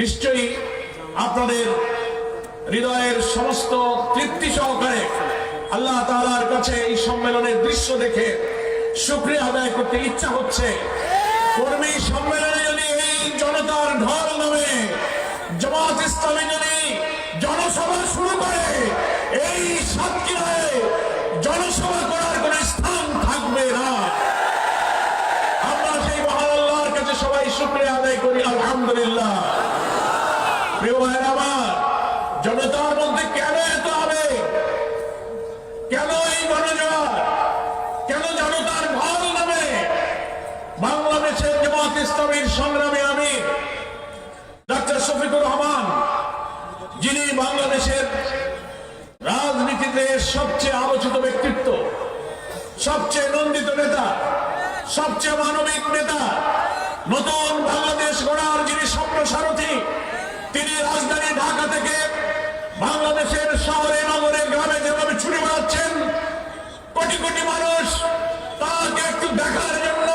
নিশ্চয়ই আপনাদের হৃদয়ের সমস্ত তৃপ্তি সহকারে আল্লাহ তাআলার কাছে এই সম্মেলনের দৃশ্য দেখে শুক্রিয়া আদায় করতে ইচ্ছা হচ্ছে। কর্মী সম্মেলনে যদি এই জনতার ঢল নামে, জামাত ইসলামী যদি জনসভা শুরু করে, এই সাতক্ষীরায় জনসভা করি আলহামদুলিল্লাহ। জনতার মধ্যে কেন এত আবেগ? কেন এই গণজোয়ার? কেন জনতার ঢল নামে? বাংলাদেশের জামাত ইসলামীর সংগ্রামে আমি ডাক্তার শফিকুর রহমান, যিনি বাংলাদেশের রাজনীতিতে সবচেয়ে আলোচিত ব্যক্তিত্ব, সবচেয়ে নন্দিত নেতা, সবচেয়ে মানবিক নেতা, নতুন বাংলাদেশ সারথী, তিনি রাজধানী ঢাকা থেকে বাংলাদেশের শহরে নগরে গ্রামে যেভাবে ছুটে বেড়াচ্ছেন কোটি কোটি মানুষ তাকে একটু দেখার জন্য,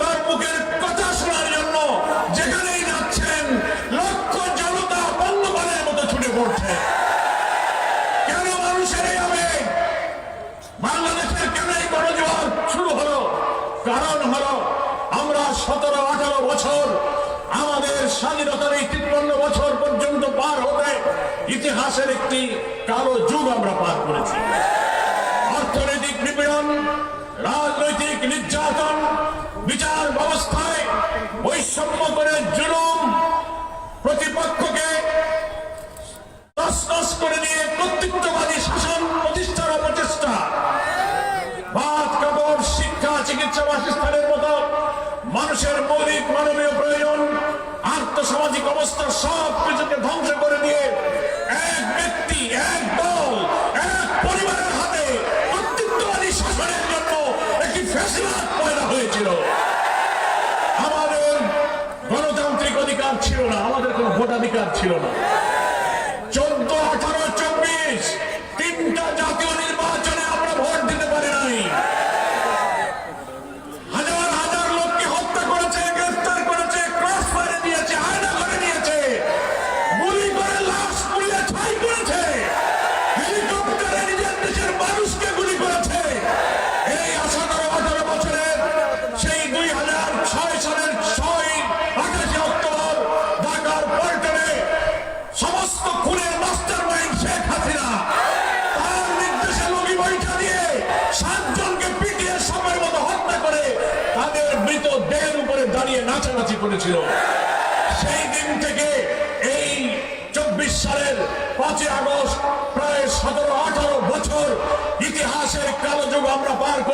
তার মুখের কথা শোনার জন্য যেখানেই যাচ্ছেন, লক্ষ জনতা বন্ধবানের মতো ছুটে পড়ছে। কেন মানুষের এই আবেগ? বাংলাদেশের কেন এই গণজোয়ার শুরু হলো? কারণ হলো, আমরা সতেরো আঠারো বছর স্বাধীনতার এই তিপ্পান্ন বছর পর্যন্ত পার হতে ইতিহাসের একটি কালো যুগ আমরা পার করেছি। অর্থনৈতিক নিপীড়ন রাজনৈতিক নির্যাতন, বিচার ব্যবস্থায় বৈষম্য করে জুলুম প্রতিপক্ষকে করে নিয়ে কর্তৃত্ববাদী শাসন প্রতিষ্ঠার অপচেষ্টা। ভাত কাপড়, শিক্ষা, চিকিৎসা বাসস্থানের মতো মানুষের মৌলিক মানবীয় প্রয়োজন আর্থসামাজিক অবস্থা সব কিছুকে ধ্বংস করে দিয়ে এক ব্যক্তি, এক দল, এক পরিবারের হাতে কর্তৃত্ববাদী শাসনের জন্য একটি ফ্যাসিলাত পয়দা হয়েছিল। আমাদের গণতান্ত্রিক অধিকার ছিল না, আমাদের কোনো ভোটাধিকার ছিল না।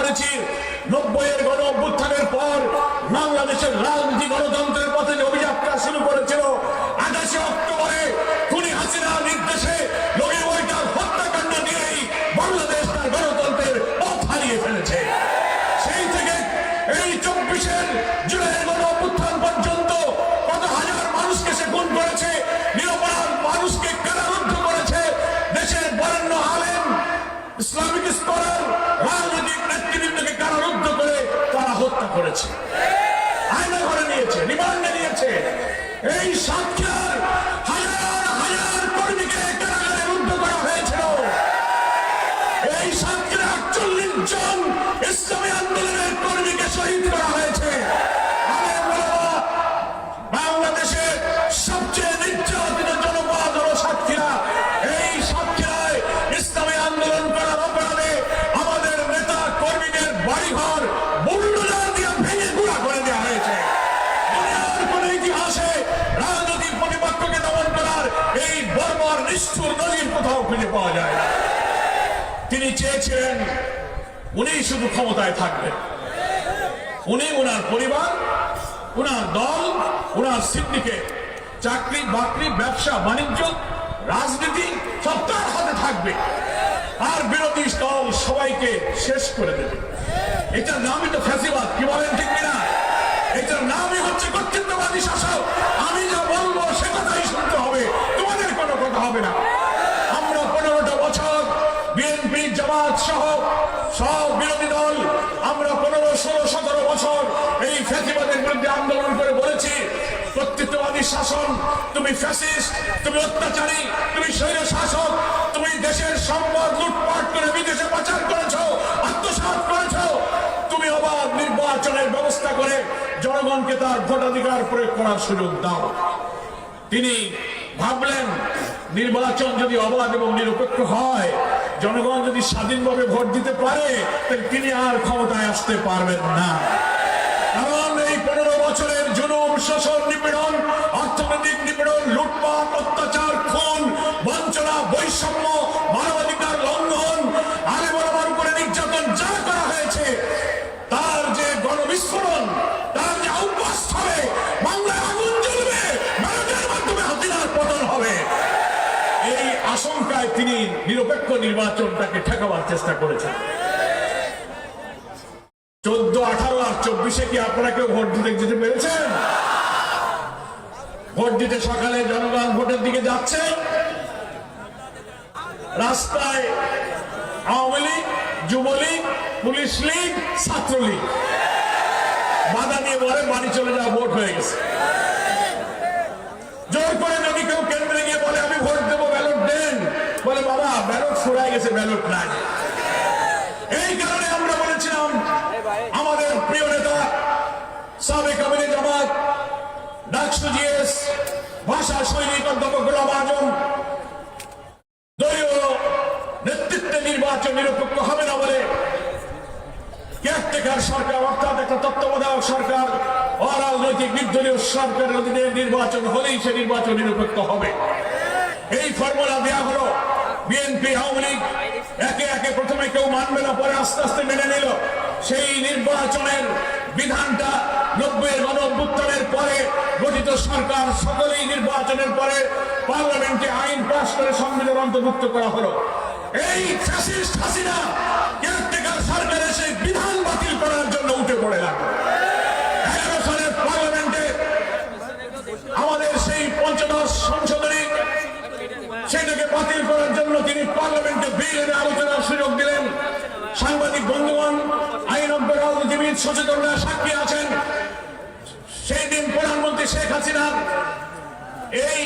করেছি। নব্বইয়ের গণ অভ্যুত্থানের পর বাংলাদেশের রাজনীতি গণতন্ত্রের পথে যে অভিযাত্রা শুরু করেছিল এই সাক্ষাৎ খুঁজে পাওয়া যায় না। তিনি চেয়েছিলেন উনি শুধু ক্ষমতায় থাকবেন। উনি ওনার পরিবার ওনার দল ওনার সিন্ডিকেট চাকরি, বাকরি, ব্যবসা, বাণিজ্য, রাজনীতি, সব তার হাতে থাকবে। আর বিরোধী দল সবাইকে শেষ করে দেবে। এটার নামই তো ফ্যাসিবাদ, কি বলেন ঠিক কিনা? এটার নামই হচ্ছে কর্তৃত্ববাদী শাসক। আমি যা বলব সে কথাই শুনতে হবে। তোমাদের কোনো কথা হবে না আমরা পনেরোটা বছর বিএনপি জামাত সহ সব বিরোধী দল আমরা পনেরো, ষোলো, সতেরো বছর এই ফ্যাসিবাদের বিরুদ্ধে আন্দোলন করে বলেছি কর্তৃত্ববাদী শাসন, তুমি ফ্যাসিস্ট তুমি অত্যাচারী, তুমি স্বৈর শাসক, তুমি দেশের সম্পদ লুটপাট করে বিদেশে পাচার করেছ, আত্মসাৎ করেছ। তুমি অবাধ নির্বাচনের ব্যবস্থা করে জনগণকে তার ভোটাধিকার প্রয়োগ করার সুযোগ দাও। তিনি ভাবলেন, নির্বাচন যদি অবাধ এবং নিরপেক্ষ হয় জনগণ যদি স্বাধীনভাবে ভোট দিতে পারে, তাহলে তিনি আর ক্ষমতায় আসতে পারবেন না। কারণ এই পনেরো বছরের জুলুম, শোষণ, নিপীড়ন নিরপেক্ষ নির্বাচনটাকে ঠেকাবার চেষ্টা করেছেন চোদ্দ, আঠারো আর চব্বিশে কি আপনারা কেউ ভোট দিতে যেতে পেরেছেন? ভোট দিতে সকালে জনগণ ভোটের দিকে যাচ্ছে। রাস্তায় আওয়ামী লীগ, যুবলীগ, পুলিশ লীগ, ছাত্রলীগ। বাধা নিয়ে বলে বাড়ি চলে যাওয়া ভোট হয়ে গেছে। জোর করে যদি কেউ কেন্দ্রে গিয়ে বলে, আমি ভোট দেবো ব্যালট দেন বলে বাবা ফুরাই গেছে ব্যালট নাই এই কারণে আমরা বলেছিলাম, আমাদের প্রিয় নেতা, সাবেক আমিরে জামাত, ডাকসু জিএস, ভাষা সৈনিক অধ্যাপক গোলাম আজম, দলীয় নেতৃত্বে নির্বাচন নিরপেক্ষ হবে না বলে কেয়ারটেকার সরকার, অর্থাৎ একটা তত্ত্বাবধায়ক সরকার, অরাজনৈতিক নির্দলীয় সরকারের অধীনে নির্বাচন হলেই সে নির্বাচন নিরপেক্ষ হবে। এই ফর্মুলা দেওয়া হলো। বিএনপি আওয়ামী লীগ একে একে প্রথমে কেউ মানবে না, পরে আস্তে আস্তে মেনে নিল। সেই নির্বাচনের বিধানটা নব্বই গণ অভ্যুত্থানের পরে গঠিত সরকার সকলেই নির্বাচনের পরে পার্লামেন্টে আইন পাশ করে সংবিধান অন্তর্ভুক্ত করা হলো। এই ফ্যাসিস্ট হাসিনা কেয়ারটেকার সরকারের সেই বিধান বাতিল করার জন্য উঠে পড়ে লাগল। পার্লামেন্টে বিল এনে আলোচনার সুযোগ দিলেন সাংবাদিক বন্ধুগণ আইনজ্ঞ রাজনীতিবিদ সচেতনরা সাক্ষী আছেন। সেই দিন প্রধানমন্ত্রী শেখ হাসিনা এই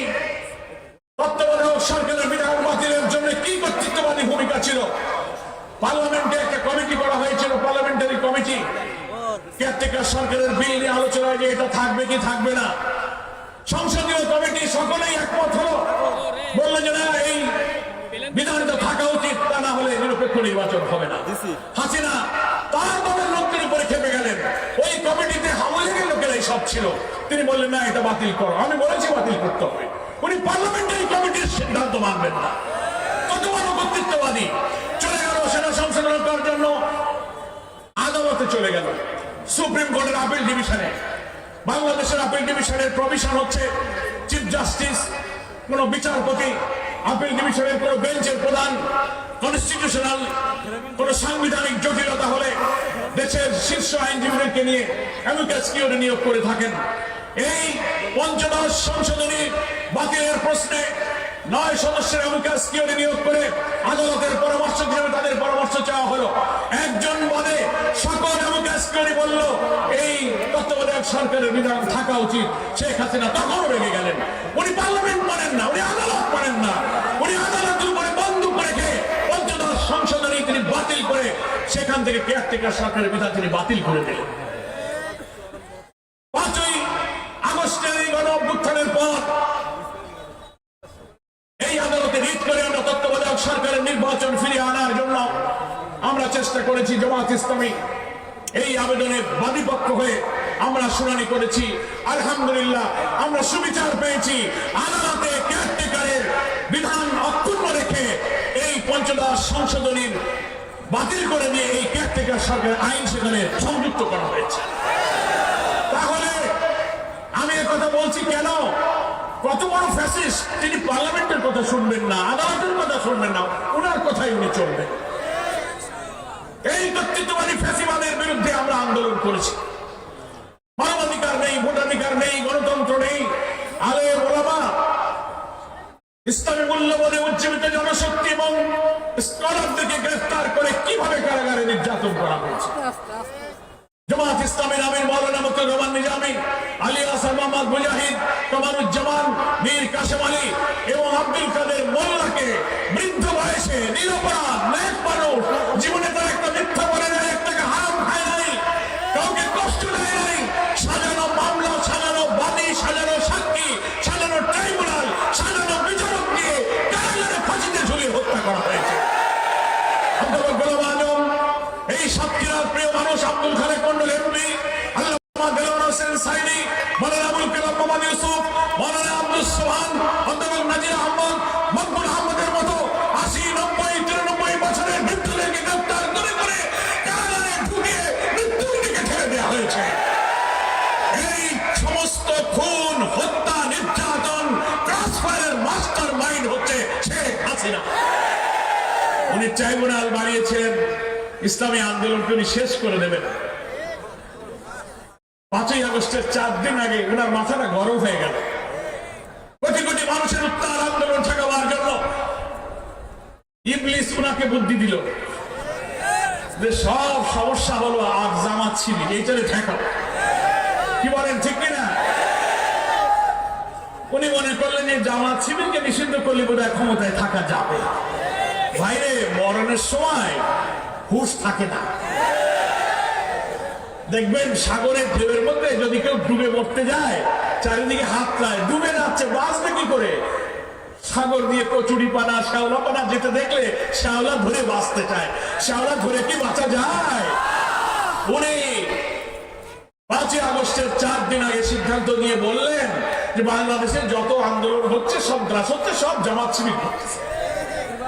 তত্ত্বাবধায়ক সরকারের বিধান বাতিলের জন্য কি কর্তৃত্ববাদী ভূমিকা ছিল? পার্লামেন্টে একটা কমিটি করা হয়েছিল, পার্লামেন্টারি কমিটি। কেয়ারটেকার সরকারের বিল নিয়ে আলোচনায় যে এটা থাকবে কি থাকবে না। সংসদীয় কমিটি সকলেই একমত হলো। বলল যে না, এই বিধানটা থাকা উচিত তা না হলে নিরপেক্ষ নির্বাচন হবে না। হাসিনা তার দলের লোকদের উপরে খেপে গেলেন। ওই কমিটিতে হাওয়ালের লোকেরাই সব ছিল। তিনি বললেন না এটা বাতিল করো। আমি বলেছি বাতিল করতে হবে। উনি পার্লামেন্টারি কমিটির সিদ্ধান্ত মানবেন না। কত বড় কর্তৃত্ববাদী চলে গেল সেটা সংশোধন করার জন্য। আদালতে চলে গেল। সুপ্রিম কোর্টের আপিল ডিভিশনে। বাংলাদেশের আপিল ডিভিশনের প্রভিশন হচ্ছে চিফ জাস্টিস কোন বিচারপতি আপিল ডিভিশনের কোন বেঞ্চের প্রধান কনস্টিটিউশনাল কোন সাংবিধানিক জটিলতা হলে দেশের শীর্ষ আইনজীবীদেরকে নিয়ে অ্যামিকাস কিউরে নিয়োগ করে থাকেন। এই পঞ্চদশ সংশোধনী বাতিলের প্রশ্নে নয় সদস্যের অ্যামিকাস কিউরে নিয়োগ করে? আদালতের পরামর্শ হিসেবে তাদের পরামর্শ চাওয়া হলো? একজন বাদে সকল অ্যামিকাস কিউরি বলল? এই তত্ত্বাবধায়ক সরকারের বিধান থাকা উচিত। শেখ হাসিনা তখনও রেগে গেলেন। উনি পার্লামেন্ট মানেন না, উনি আদালত মানেন না। উনি আদালতের উপরে বন্দুক রেখে পঞ্চদশ সংশোধনী তিনি বাতিল করে সেখান থেকে কেয়ারটেকার সরকারের বিধান তিনি বাতিল করে দিলেন। এই আদালতে রিট করে আমরা তত্ত্বাবধায়ক সরকারের নির্বাচন ফিরিয়ে আনার জন্য আমরা চেষ্টা করেছি, জামাত ইসলামী এই আবেদনে বাদীপক্ষ হয়ে আমরা শুনানি করেছি। আলহামদুলিল্লাহ, আমরা সুবিচার পেয়েছি। আদালতে কেয়ারটেকারের বিধান অক্ষুণ্ণ রেখে এই পঞ্চদশ সংশোধনীর বাতিল করে দিয়ে এই কেয়ারটেকার সরকারের আইন সেখানে সংযুক্ত করা হয়েছে। তাহলে আমি কথা বলছি কেন? কত বড় ফ্যাসিস তিনি পার্লামেন্টের কথা শুনবেন না, আদালতের কথা শুনবেন না ওনার কথাই উনি চলবেন। এই কর্তৃত্ববাদী ফ্যাসিবাদের বিরুদ্ধে আমরা আন্দোলন করেছি। মানবাধিকার নেই, ভোটাধিকার নেই, গণতন্ত্র নেই আলে ওলামা, ইসলামী মূল্যবোধে উজ্জীবিত জনশক্তি এবং স্কলারদেরকে গ্রেফতার করে কীভাবে কারাগারে নির্যাতন করা হয়েছে? জামাত ইসলামের আমির মৌলানা মুক্ত রহমান নিজামী, আলী আসাদ মোহাম্মদ মুজাহিদ মীর কাশেম আলী এবং আব্দুল কাদের মোল্লাকে বৃদ্ধ বয়সে নিরপরাধ উনি ট্রাইব্যুনাল বানিয়েছেন। ইসলামী আন্দোলনকে উনি শেষ করে দেবেন। পাঁচই আগস্টের চার দিন আগে ওনার মাথাটা গরম হয়ে গেল। কোটি কোটি মানুষের উত্তাল আন্দোলন ঠেকাবার জন্য ইংলিশ ওনাকে বুদ্ধি দিল যে সব সমস্যা হলো আজ জামাত ছিলি এইটারে ঠেকাও। কি বলেন, ঠিক কিনা? উনি মনে করলেন যে জামাত শিবিরকে নিষিদ্ধ করলে বোধ ক্ষমতায় থাকা যাবে। বাইরে মরণের সময় হুশ থাকে না। দেখবেন সাগরের ঢেউয়ের মধ্যে যদি কেউ ডুবে মরতে যায়, চারিদিকে হাত লায় ডুবে যাচ্ছে, বাঁচবে কি করে? সাগর দিয়ে কচুরি পানা শ্যাওলা পানা যেতে দেখলে শ্যাওলা ধরে বাঁচতে চায়। শ্যাওলা ধরে কি বাঁচা যায়? উনি পাঁচই আগস্টের চার দিন আগে সিদ্ধান্ত নিয়ে বললেন যে বাংলাদেশে যত আন্দোলন হচ্ছে, সব গ্রাস হচ্ছে, সব জামাত শিবির করতেছে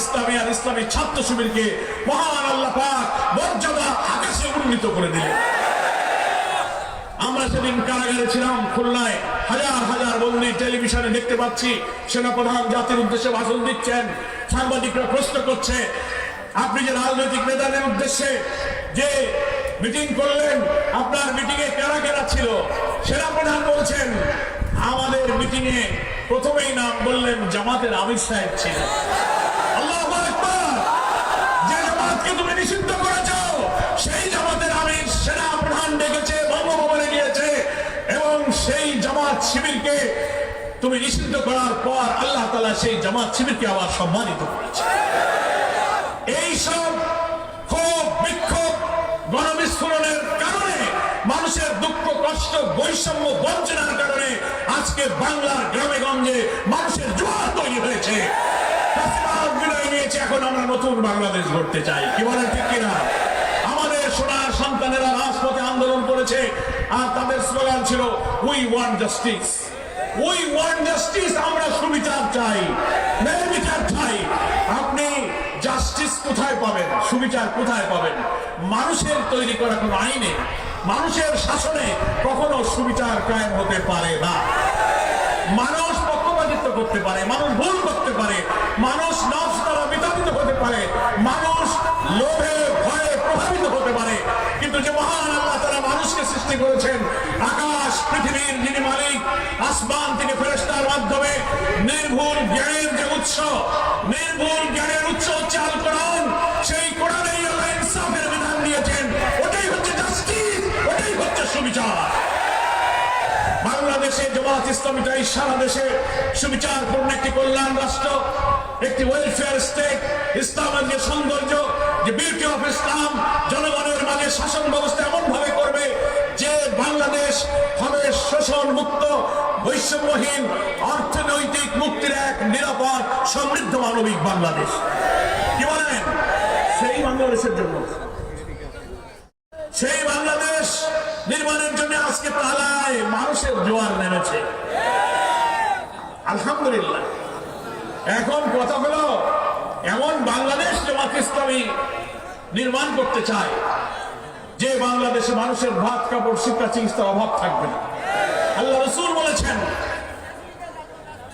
ইসলামী আর ইসলামী ছাত্র শিবিরকে মহান আল্লাহ পাক মর্যাদা আকাশে উন্নীত করে দিলেন। আমরা সেদিন কারাগারে ছিলাম, খুলনায় হাজার হাজার বন্দি টেলিভিশনে দেখতে পাচ্ছি, সেনাপ্রধান জাতির উদ্দেশ্যে ভাষণ দিচ্ছেন, সাংবাদিকরা প্রশ্ন করছে, আপনি যে রাজনৈতিক নেতাদের উদ্দেশ্যে যে মিটিং করলেন, আপনার মিটিং এ কারা কারা ছিল? সেনাপ্রধান বলছেন, আমাদের মিটিং এ প্রথমেই নাম বললেন জামাতের আমির সাহেব ছিলেন। নিষিদ্ধ করেছ। সেই জামাতের আমির সেনা প্রধান ডেকেছে, বঙ্গভবনে গিয়েছে এবং সেই জামাত শিবিরকে তুমি নিষিদ্ধ করার পর আল্লাহ তালা সেই জামাত শিবিরকে আবার সম্মানিত করেছে। এইসব ক্ষোভ, বিক্ষোভ, গণবিস্ফোরণের কারণে, মানুষের দুঃখ, কষ্ট, বৈষম্য, বঞ্চনার কারণে আজকে বাংলার গ্রামে গঞ্জে মানুষের জোয়ার তৈরি হয়েছে। এখন আমরা নতুন বাংলাদেশ গড়তে চাই। কি বলেন, ঠিক কিনা? আমাদের সোনার সন্তানেরা রাজপথে আন্দোলন করেছে, আর তাদের স্লোগান ছিল we want justice we want justice আমরা সুবিচার চাই বিচার চাই। আপনি জাস্টিস কোথায় পাবেন? সুবিচার কোথায় পাবেন? মানুষের তৈরি করা কোনো আইনে, মানুষের শাসনে কখনো সুবিচার কায়েম হতে পারে না। মানুষ পক্ষপাতিত্ব করতে পারে, মানুষ ভুল মানুষ নফস দ্বারা বিতাড়িত হতে পারে, মানুষ লোভে, ভয়ে প্রভাবিত হতে পারে। কিন্তু যে মহান আল্লাহ তারা মানুষকে সৃষ্টি করেছেন, আকাশ, পৃথিবীর যিনি মালিক, আসমান তিনি ফেরেস্তার মাধ্যমে, নির্ভুল জ্ঞানের যে উৎস, নির্ভুল জ্ঞানের উৎস হচ্ছে আল কোরআন। সেই কোরআনেই আল্লাহ ইনসাফের বিধান দিয়েছেন। ওটাই হচ্ছে জাস্টিস, ওটাই হচ্ছে সুবিচার। বাংলাদেশে জামাত ইসলামীটাই সারা দেশে সুবিচারপূর্ণ একটি কল্যাণ রাষ্ট্র। একটি ওয়েলফেয়ার স্টেট ইসলামের যে সৌন্দর্য যে বিউটি অফ ইসলাম জনগণের মাঝে শাসন ব্যবস্থা এমন ভাবে করবে যে বাংলাদেশ হবে শোষণ মুক্ত বৈষম্যহীন অর্থনৈতিক মুক্তির এক নিরাপদ সমৃদ্ধ মানবিক বাংলাদেশ। কি বলেন? সেই বাংলাদেশের জন্য। সেই বাংলাদেশ নির্মাণের জন্য আজকে পালায় মানুষের জোয়ার নেমেছে। আলহামদুলিল্লাহ। এখন কথা হলো, এমন বাংলাদেশ জামাত ইসলামী নির্মাণ করতে চায়, যে বাংলাদেশে মানুষের ভাত, কাপড় শিক্ষা চিকিৎসার অভাব থাকবে না। আল্লাহ রসুল বলেছেন,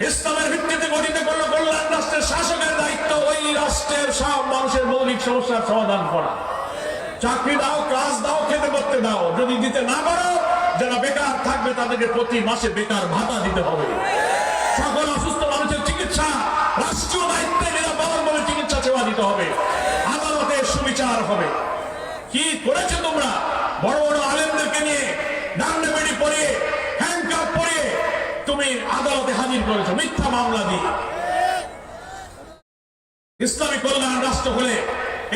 ইসলামের ভিত্তিতে গঠিত করল কল্যাণ রাষ্ট্রের শাসকের দায়িত্ব, ওই রাষ্ট্রের সব মানুষের মৌলিক সমস্যার সমাধান করা। চাকরি দাও কাজ দাও, খেতে করতে দাও, যদি দিতে না পারো, যারা বেকার থাকবে তাদেরকে প্রতি মাসে বেকার ভাতা দিতে হবে। সুবিচার হবে। কি করেছে তোমরা? ইসলামী কল্যাণ রাষ্ট্র হলে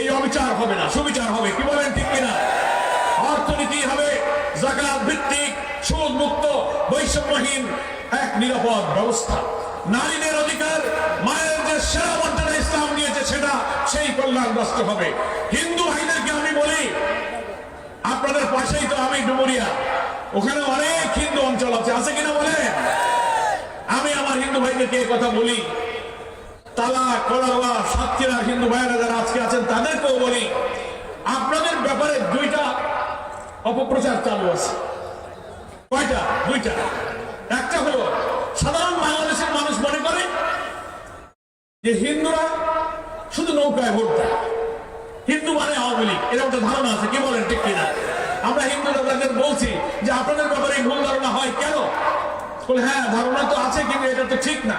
এই অবিচার হবে না, সুবিচার হবে। কি বলেন ঠিক কিনা? অর্থনীতি হবে, জাকাত ভিত্তিক, সুদ মুক্ত, বৈষম্যহীন এক নিরাপদ ব্যবস্থা। নারীদের অধিকার, মায়ের যে সেরা মর্যাদা ইসলাম দিয়েছে সেটা সেই কল্যাণ রাষ্ট্র হবে। হিন্দু ভাইদেরকে আমি বলি, আপনাদের পাশেই তো আমি ডুমুরিয়া। ওখানে অনেক হিন্দু অঞ্চল আছে। আছে কিনা বলে আমি আমার হিন্দু ভাইদেরকে কথা বলি। তালা কলাওয়া সাতক্ষীরা হিন্দু ভাইয়েরা যারা আজকে আছেন, তাদেরকেও বলি, আপনাদের ব্যাপারে দুইটা অপপ্রচার চালু আছে। কয়টা? দুইটা। একটা হলো সাধারণ বাংলাদেশের মানুষ মনে করে যে হিন্দুরা শুধু নৌকায় ভোট দেয়। হিন্দু মানে আওয়ামী লীগ। এরকম একটা ধারণা আছে, কি বলেন, ঠিক কিনা? আমরা হিন্দু লোকদের বলছি যে আপনাদের ব্যাপারে এই ভুল ধারণা হয় কেন? বলে হ্যাঁ ধারণা তো আছে, কিন্তু এটা তো ঠিক না।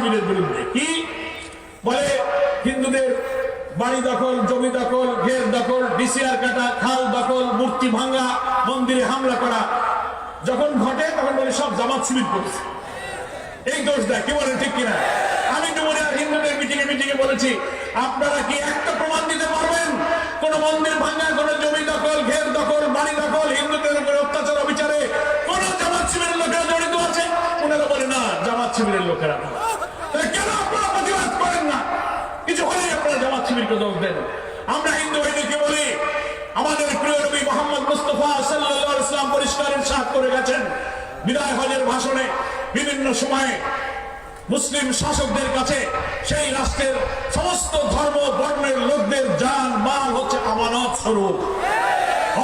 শিবিরের কি? বলে হিন্দুদের বাড়ি দখল, জমি দখল, ঘের দখল কাটা, খাল দখল, মূর্তি ভাঙ্গা মন্দিরে হামলা করা। যখন ঘটে, তখন বলে সব জামাত শিবির করেছে। এই দোষ দেয়। কি বলেন ঠিক কিনা? আমি হিন্দুদের বলেছি, আপনারা কি একটা প্রমাণ দিতে পারবেন? কোন মন্দির ভাঙ্গা কোন জমি দখল, ঘের দখল, বাড়ি দখল, হিন্দুদের উপরে অত্যাচার, অবিচারে কোন জামাত শিবিরের লোকেরা জড়িত আছে? ওনারা বলে, না, জামাত শিবিরের লোকেরা জামাত শিবিরকে দোষ দেন। আমরা হিন্দু ভাইদেরকে বলি, আমাদের প্রিয় নবী মোহাম্মদ মুস্তফা আলাইহি ইসলাম পরিষ্কার ইরশাদ করে গেছেন। বিদায় হজের ভাষণে বিভিন্ন সময়ে মুসলিম শাসকদের কাছে সেই রাষ্ট্রের সমস্ত ধর্ম, বর্ণের, লোকদের জান, মাল হচ্ছে আমানত স্বরূপ।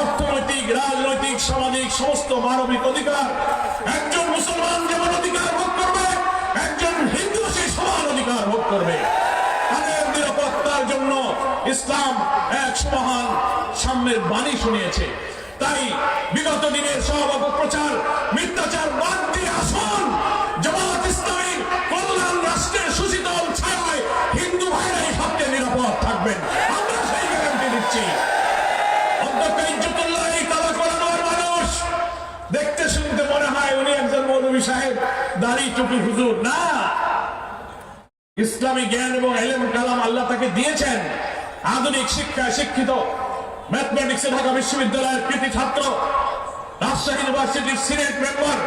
অর্থনৈতিক, রাজনৈতিক, সামাজিক সমস্ত মানবিক অধিকার একজন মুসলমান যেমন অধিকার ভোগ করবে, একজন হিন্দু সেই সমান অধিকার ভোগ করবে। ইসলাম এক সুমহান সাম্যের বাণী শুনিয়েছে। তাই বিগত দিনের সব অপপ্রচার, মিথ্যাচার বাদ দিয়ে আসুন। জামাত ইসলামী কল্যাণ রাষ্ট্রের সুশীতল ছায়ায় হিন্দু ভাইরাই সবচেয়ে নিরাপদ থাকবেন। আমরা সেই গ্যারান্টি দিচ্ছি। অধ্যক্ষ ইজ্জতুল্লাহ, এই তালা করানোর মানুষ। দেখতে শুনতে মনে হয় উনি একজন মৌলভী সাহেব, দাড়ি টুপি হুজুর। না। ইসলামী জ্ঞান এবং এলেম, কালাম আল্লাহ তাকে দিয়েছেন। আধুনিক শিক্ষায় শিক্ষিত ম্যাথমেটিক্সে ঢাকা বিশ্ববিদ্যালয়ের কৃতি ছাত্র রাজশাহী ইউনিভার্সিটির সিনেট মেম্বার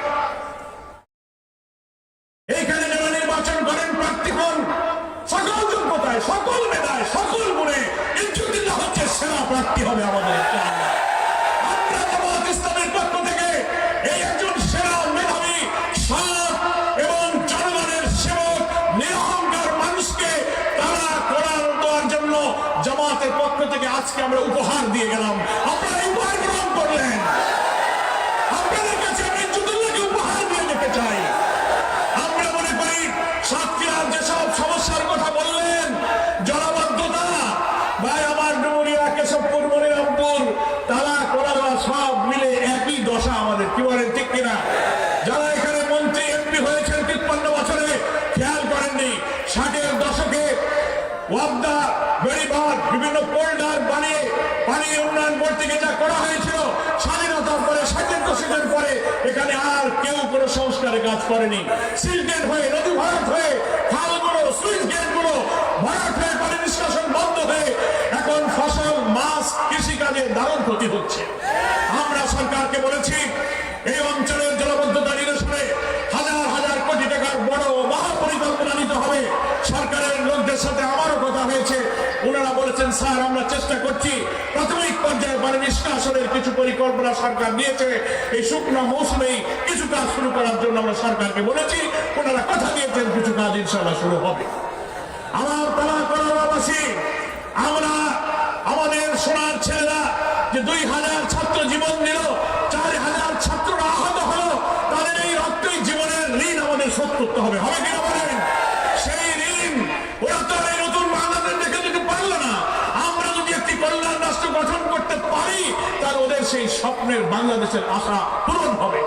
সংস্কারের কাজ করেনি। সিল গেট হয়ে নদী ভরাট হয়ে খালগুলো সুইচ গেটগুলো ভরাট হয়ে পানি নিষ্কাশন বন্ধ হয়ে এখন ফসল, মাছ, কৃষিকাজে দারুণ ক্ষতি হচ্ছে। আমরা সরকারকে বলেছি, এই অঞ্চলের জলবদ্ধতা নিরসনে হাজার হাজার কোটি টাকার বড় মহাপরিকল্পনা নিতে হবে। সরকারের লোকদের সাথে আমারও কথা হয়েছে। ওনারা বলেছেন, স্যার, আমরা চেষ্টা করছি। প্রাথমিক পর্যায়ে পানি নিষ্কাশনের কিছু পরিকল্পনা সরকার নিয়েছে। এই শুকনো মৌসুমেই কিছু কাজ শুরু করার জন্য আমরা সরকারকে বলেছি, ওনারা কথা দিয়েছেন, কিছু কাজ ইনশাল্লাহ শুরু হবে। আমার তারা করাবাসী আমরা, আমাদের সোনার ছেলেরা যে দুই হাজার ছাত্র জীবন দিল, চার হাজার ছাত্ররা আহত হলো, তাদের এই রক্তই জীবনের ঋণ আমাদের শোধ করতে হবে। হবে কিনা সেই স্বপ্নের বাংলাদেশের আশা পূরণ হবে।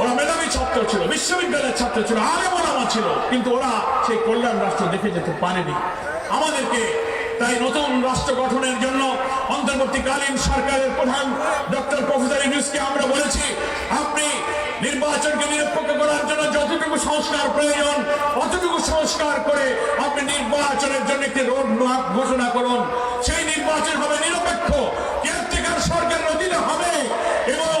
ওরা মেধাবী ছাত্র ছিল, বিশ্ববিদ্যালয়ের ছাত্র ছিল আরে ওরামা ছিল, কিন্তু ওরা সেই কল্যাণ রাষ্ট্র দেখে যেতে পারেনি। আমাদেরকে তাই নতুন রাষ্ট্র গঠনের জন্য অন্তর্বর্তীকালীন সরকারের প্রধান ডক্টর প্রফেসর ইউনুসকে আমরা বলেছি, আপনি নির্বাচনকে নিরপেক্ষ করার জন্য যতটুকু সংস্কার প্রয়োজন, অতটুকু সংস্কার করে আপনি নির্বাচনের জন্য একটি রোড ম্যাপ ঘোষণা করুন। সেই নির্বাচন হবে নিরপেক্ষ। সরকারের হবে এবং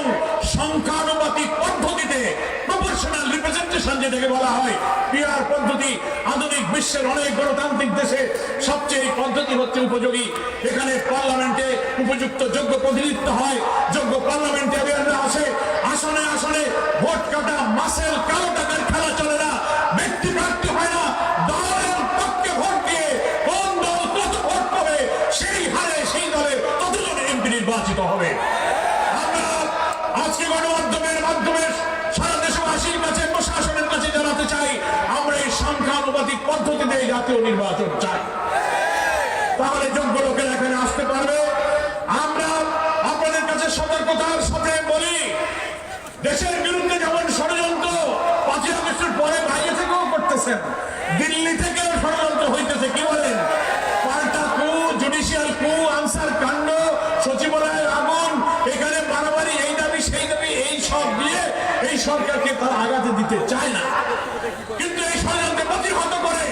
সংখ্যানুপাতিক পদ্ধতিতে প্রপোর্শনাল রিপ্রেজেন্টেশন যেটাকে বলা হয় পিআর পদ্ধতি আধুনিক বিশ্বের অনেক গণতান্ত্রিক দেশে সবচেয়ে পদ্ধতি হচ্ছে উপযোগী। এখানে পার্লামেন্টে উপযুক্ত যোগ্য প্রতিনিধিত্ব হয়, যোগ্য পার্লামেন্টে আসে, আসনে আসনে ভোট কাটা, মাসেল কালো পদ্ধতিতে এই জাতীয় নির্বাচন চাই। তাহলে যোগ্য লোকেরা এখানে আসতে পারবে। আমরা আপনাদের কাছে সতর্কতার সাথে বলি, দেশের বিরুদ্ধে যেমন ষড়যন্ত্র, পাঁচই আগস্টের পরে বাইরে থেকেও করতেছেন। দিল্লি থেকেও ষড়যন্ত্র হইতেছে, কি বলেন? পাল্টা কু জুডিশিয়াল কু, আনসার কাণ্ড, সচিবালয়ের আগুন এখানে মারামারি এই দাবি, সেই দাবি, এই সব দিয়ে এই সরকারকে তারা আগাতে দিতে চায় না। কিন্তু এই ষড়যন্ত্র প্রতিহত করে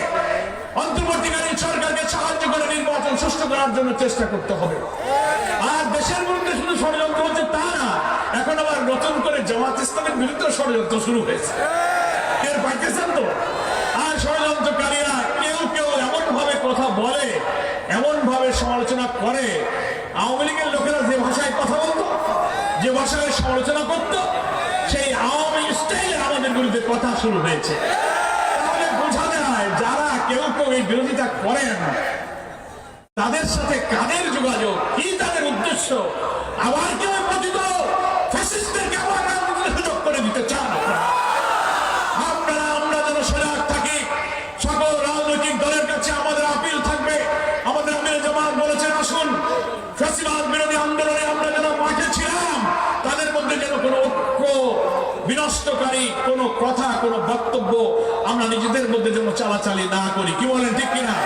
অন্তর্বর্তীকালীন সরকারকে সাহায্য করে সুষ্ঠু করার জন্য চেষ্টা করতে হবে। আর দেশের বিরুদ্ধে শুধু ষড়যন্ত্র হচ্ছে তা না, এখন আবার নতুন করে জামাত ইসলামের বিরুদ্ধে ষড়যন্ত্র শুরু হয়েছে। টের পাইতেছেন তো। আর ষড়যন্ত্রকারীরা কেউ কেউ এমন ভাবে কথা বলে এমন ভাবে সমালোচনা করে। আওয়ামী লীগের লোকেরা যে ভাষায় কথা বলতো, যে ভাষায় সমালোচনা করত, সেই আওয়ামী স্টাইলে আমাদের বিরুদ্ধে কথা শুরু হয়েছে। তাহলে বোঝা যায় যারা কেউ কেউ এই বিরোধিতা করেন তাদের সাথে কাদের যোগাযোগ? কি তাদের উদ্দেশ্য? আবার কেউ রাজনীতিতে সুযোগ করে দিতে চান? সকল কাছে আমাদের বলেছেন আন্দোলনে আমরা যেন তাদের মধ্যে যেন কোনো ঐক্য বিনষ্টকারী কোনো কথা, কোনো বক্তব্য আমরা নিজেদের মধ্যে যেন চালাচালি না করি। কি বলেন, ঠিক কিনা?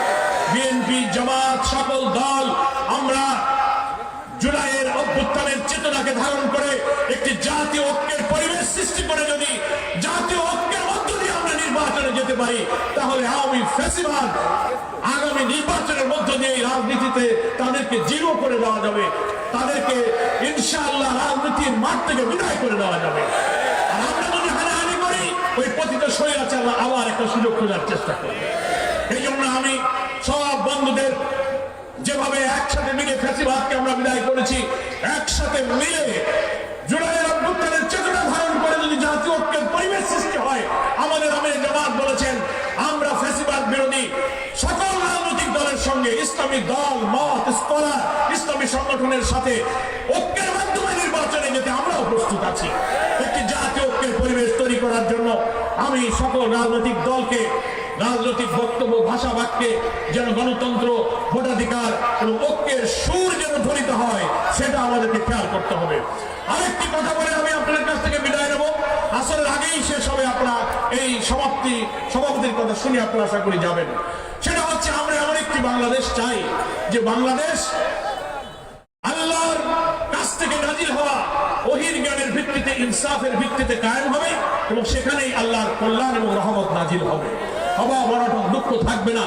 জামাত সকল দল, আমরা জুলাইয়ের অভ্যুত্থানের চেতনাকে ধারণ করে একটি জাতীয় ঐক্যের পরিবেশ সৃষ্টি করে যদি জাতীয় ঐক্যের মধ্য দিয়ে আমরা নির্বাচনে যেতে পারি, তাহলে আওয়ামী ফ্যাসিবাদ আগামী নির্বাচনের মধ্য দিয়ে রাজনীতিতে তাদেরকে জিরো করে দেওয়া যাবে। তাদেরকে ইনশাআল্লাহ রাজনীতির মাঠ থেকে বিদায় করে দেওয়া যাবে। আর আমরা যদি হানাহানি করি, ওই পতিত স্বৈরাচার আবার একটা সুযোগ খোঁজার চেষ্টা করবে। এই জন্য আমি সব বন্ধুদের যেভাবে একসাথে মিলে ফ্যাসিবাদকে আমরা বিদায় করেছি, একসাথে মিলে জুলাইয়ের অভ্যুত্থানের চেতনা ধারণ করে যদি জাতীয় ঐক্যের পরিবেশ সৃষ্টি হয়, আমাদের আমির জামাত বলেছেন, আমরা ফ্যাসিবাদ বিরোধী সকল রাজনৈতিক দলের সঙ্গে ইসলামী দল, মত, স্কলার, ইসলামী সংগঠনের সাথে ঐক্যের মাধ্যমে নির্বাচনে যেতে আমরাও প্রস্তুত আছি। একটি জাতীয় ঐক্যের পরিবেশ তৈরি করার জন্য আমি সকল রাজনৈতিক দলকে রাজনৈতিক বক্তব্য ভাষা বাক্যে যেন গণতন্ত্র, ভোটাধিকার এবং ঐক্যের সুর যেন ধ্বনিত হয়, সেটা আমাদেরকে খেয়াল করতে হবে। আরেকটি কথা বলে আমি আপনাদের কাছ থেকে বিদায় নেব। আসলের আগেই শেষ হবে আপনারা এই সমাপ্তি, সমাপ্তির কথা শুনে আপনারা আশা করি যাবেন। সেটা হচ্ছে আমরা এমন একটি বাংলাদেশ চাই, যে বাংলাদেশ আল্লাহর কাছ থেকে নাজিল হওয়া ওহির জ্ঞানের ভিত্তিতে, ইনসাফের ভিত্তিতে কায়েম হবে এবং সেখানেই আল্লাহর কল্যাণ এবং রহমত নাজিল হবে। বড়টন দুঃখ থাকবে না।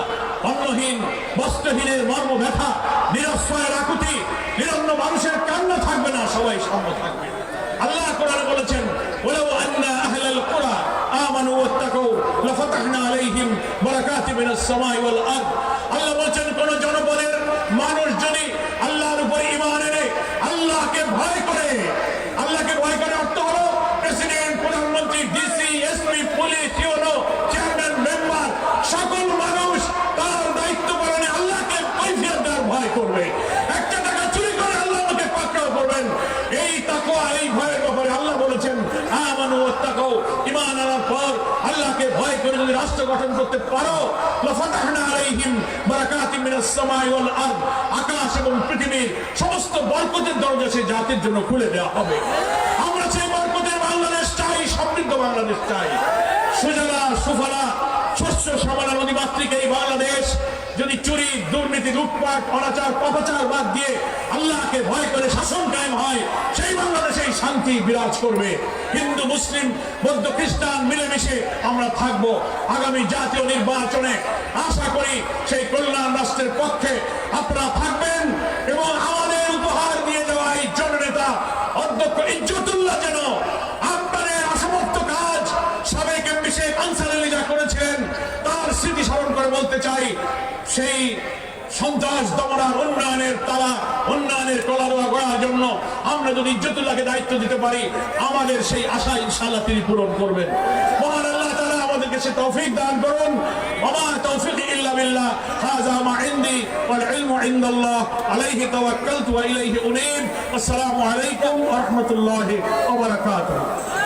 অন্নহীন, বস্ত্রহীনের মর্ম ব্যথা নিরশ্রয়ের আকুতি নিরন্ন মানুষের কান্না থাকবে না, সবাই সম্ভব থাকবে। আল্লাহ কোরআন বলেছেন ওলাউ আন্না আহলাল কোরা আমানু ওয়াত্তাকু, লাফাতাহনা আলাইহিম বারাকাতিন মিনাস সামাই ওয়াল রাষ্ট্র গঠন করতে পারো। আকাশ এবং পৃথিবীর সমস্ত বরকতের দরজা সেই জাতির জন্য খুলে দেওয়া হবে। আমরা সেই বরকতের বাংলাদেশ চাই, সমৃদ্ধ বাংলাদেশ চাই। সুজলা সুফলা শস্য সমান নদীমাতৃক এই বাংলাদেশ দুর্নীতি, লুটপাট, অনাচার পাপাচার বাদ দিয়ে আল্লাহকে ভয় করে শাসন কায়েম হয়, সেই বাংলাদেশেই শান্তি বিরাজ করবে। হিন্দু, মুসলিম, বৌদ্ধ, খ্রিস্টান মিলেমিশে আমরা থাকব আগামী জাতীয় নির্বাচনে। আশা করি সেই কল্যাণ রাষ্ট্রের পক্ষে আপনারা থাকবেন এবং আমাদের উপহার দিয়ে দেওয়া এই জননেতা অধ্যক্ষ ইজ্জতুল্লাহ যেন বলতে চাই, সেই সন্ত্রাস দমনার উন্নয়নের তালা, উন্নয়নের কলারোয়া করার জন্য আমরা যদি ইজ্জতুল্লাহকে দায়িত্ব দিতে পারি, আমাদের সেই আশা ইনশাআল্লাহ তিনি পূরণ করবেন। মহান আল্লাহ তাআলা আমাদেরকে সে তৌফিক দান করুন। ওমা তৌফিক ইল্লা বিল্লাহ। হাযা মা ইনদি ওয়াল ইলমু ইনদাল্লাহ। আলাইহি তাওয়াক্কালতু ওয়া ইলাইহি উনীব। আসসালামু আলাইকুম ওয়া রাহমাতুল্লাহি ওয়া বারাকাতুহু।